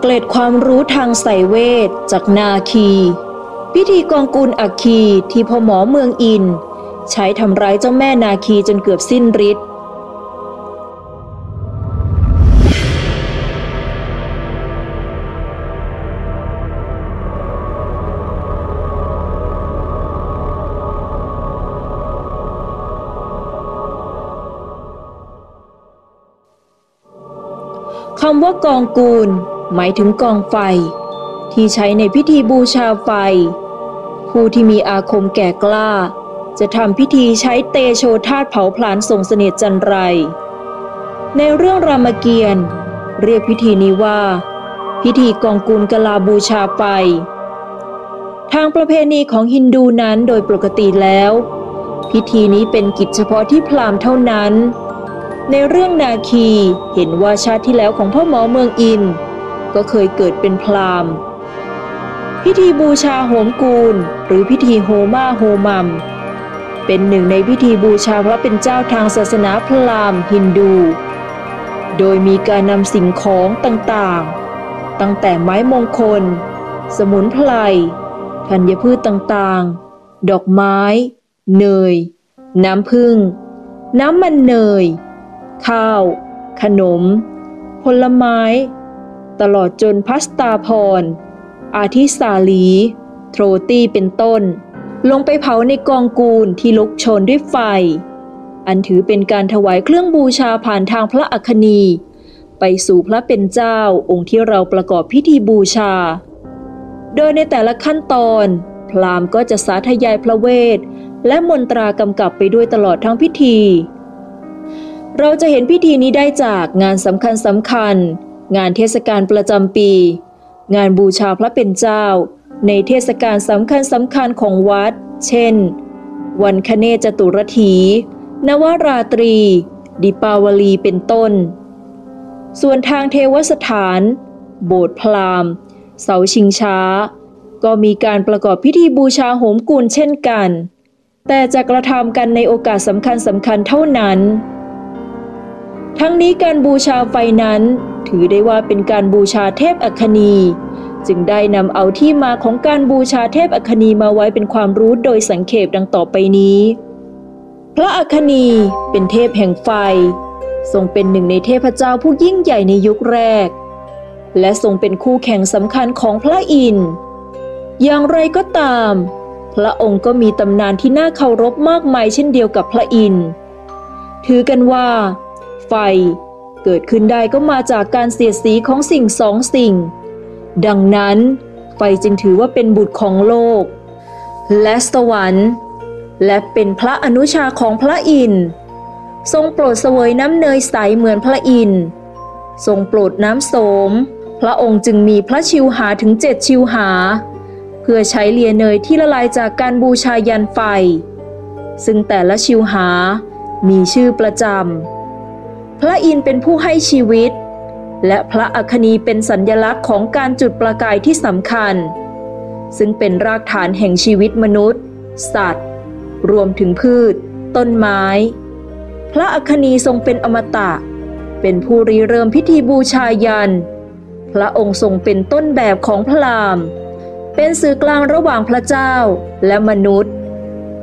เกล็ดความรู้ทางไสยเวทจากนาคี พิธีกองกูลอัคคีที่พ่อหมอเมืองอิน ใช้ทำร้ายเจ้าแม่นาคีจนเกือบสิ้นฤทธิ์คำว่ากองกูล หมายถึงกองไฟ ที่ใช้ในพิธีบูชาไฟ ผู้ที่มีอาคมแก่กล้า จะทำพิธีใช้เตโชธาตเผาผลาญส่งเสน่ห์จันไร ในเรื่องรามเกียรติ์เรียกพิธีนี้ว่า พิธีกองกูลกลาบูชาไฟ ทางประเพณีของฮินดูนั้นโดยปกติแล้ว พิธีนี้เป็นกิจเฉพาะที่พราหมณ์เท่านั้นในเรื่องนาคีเห็นว่าชาติที่แล้วของพ่อหมอเมืองอิน ก็เคยเกิดเป็นพราหมณ์ พิธีบูชาโหมกูล หรือพิธีโฮมาโฮมัม เป็นหนึ่งในพิธีบูชาพระเป็นเจ้าทางศาสนาพราหมณ์ฮินดู โดยมีการนำสิ่งของต่างๆ ตั้งแต่ไม้มงคล สมุนไพรธัญพืชต่างๆ ดอกไม้ เนย น้ำผึ้ง น้ำมันเนย ข้าว ขนม ผลไม้ ตลอดจนพัสตาพร อาทิสาลี โทรตี้เป็นต้น ลงไปเผาในกองกูลที่ลุกชนด้วยไฟ อันถือเป็นการถวายเครื่องบูชาผ่านทางพระอัคนี ไปสู่พระเป็นเจ้าองค์ที่เราประกอบพิธีบูชา โดยในแต่ละขั้นตอน พราหมณ์ก็จะสาธยายพระเวท และมนตรากำกับไปด้วยตลอดทั้งพิธีเราจะเห็นพิธีนี้ได้จากงานสำคัญสำคัญ งานเทศกาลประจำปี งานบูชาพระเป็นเจ้า ในเทศกาลสำคัญสำคัญของวัด เช่น วันคเนจตุรถี นวราตรี ดิปาวลีเป็นต้น ส่วนทางเทวสถาน โบสถ์พราหมณ์ เสาชิงช้า ก็มีการประกอบพิธีบูชาโหมกุลเช่นกัน แต่จะกระทำกันในโอกาสสำคัญสำคัญเท่านั้นทั้งนี้การบูชาไฟนั้นถือได้ว่าเป็นการบูชาเทพอัคนี จึงได้นำเอาที่มาของการบูชาเทพอัคนีมาไว้เป็นความรู้โดยสังเขปดังต่อไปนี้ พระอัคนีเป็นเทพแห่งไฟ ทรงเป็นหนึ่งในเทพเจ้าผู้ยิ่งใหญ่ในยุคแรก และทรงเป็นคู่แข่งสำคัญของพระอินทร์อย่างไรก็ตาม พระองค์ก็มีตำนานที่น่าเคารพมากมายเช่นเดียวกับพระอินทร์ถือกันว่า ไฟ เกิดขึ้นได้ก็มาจากการเสียดสีของสิ่งสองสิ่ง ดังนั้นไฟจึงถือว่าเป็นบุตรของโลก และสวรรค์ และเป็นพระอนุชาของพระอินทร์ทรงโปรดเสวยน้ำเนยใสเหมือนพระอินทร์ทรงโปรดน้ำโสม พระองค์จึงมีพระชิวหาถึงเจ็ดชิวหา เพื่อใช้เลียเนยที่ละลายจากการบูชายันไฟ ซึ่งแต่ละชิวหามีชื่อประจำ อินทร์เป็นผู้ให้ชีวิต และพระอัคนีเป็นสัญญลักษณ์ของการจุดประกายที่สำคัญ ซึ่งเป็นรากฐานแห่งชีวิตมนุษย์ สัตว์ รวมถึงพืช ต้นไม้ พระอัคนีทรงเป็นอมตะ เป็นผู้ริเริ่มพิธีบูชายัน พระองค์ทรงเป็นต้นแบบของพระรามณ์ เป็นสื่อกลางระหว่างพระเจ้าและมนุษย์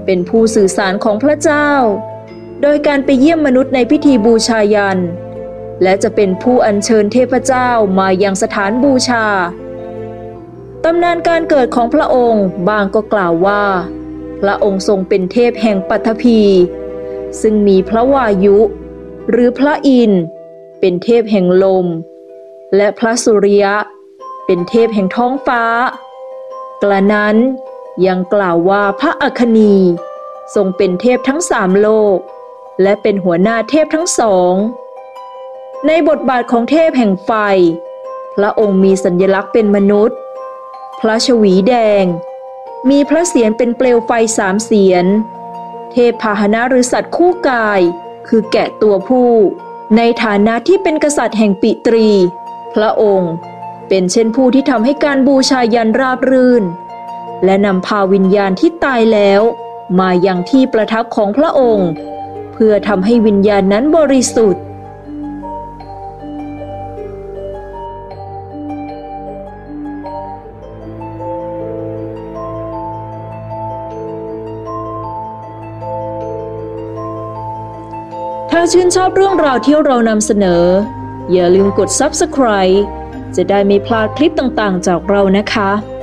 เป็นผู้สื่อสารของพระเจ้า โดยการไปเยี่ยมมนุษย์ในพิธีบูชายัน และจะเป็นผู้อัญเชิญเทพเจ้ามายังสถานบูชาตำนานการเกิดของพระองค์บางก็กล่าวว่า พระองค์ทรงเป็นเทพแห่งปัทภี ซึ่งมีพระวายุ หรือพระอินทร์เป็นเทพแห่งลม และพระสุริยะ เป็นเทพแห่งท้องฟ้า กระนั้นยังกล่าวว่าพระอัคนี ทรงเป็นเทพทั้งสามโลก และเป็นหัวหน้าเทพทั้งสอง ในบทบาทของเทพแห่งไฟ พระองค์มีสัญลักษณ์เป็นมนุษย์ พระชวีแดง มีพระเศียรเป็นเปลวไฟสามเสียนเทพพาหนะหรือสัตว์คู่กาย คือแกะตัวผู้ ในฐานะที่เป็นกษัตริย์แห่งปิตรี พระองค์เป็นเช่นผู้ที่ทำให้การบูชายันราบรื่น และนำพาวิญญาณที่ตายแล้ว มายังที่ประทับของพระองค์ เพื่อทำให้วิญญาณนั้นบริสุทธิ์ ถ้าชื่นชอบเรื่องราวที่เรานำเสนอ อย่าลืมกด subscribe จะได้ไม่พลาดคลิปต่างๆ จากเรานะคะ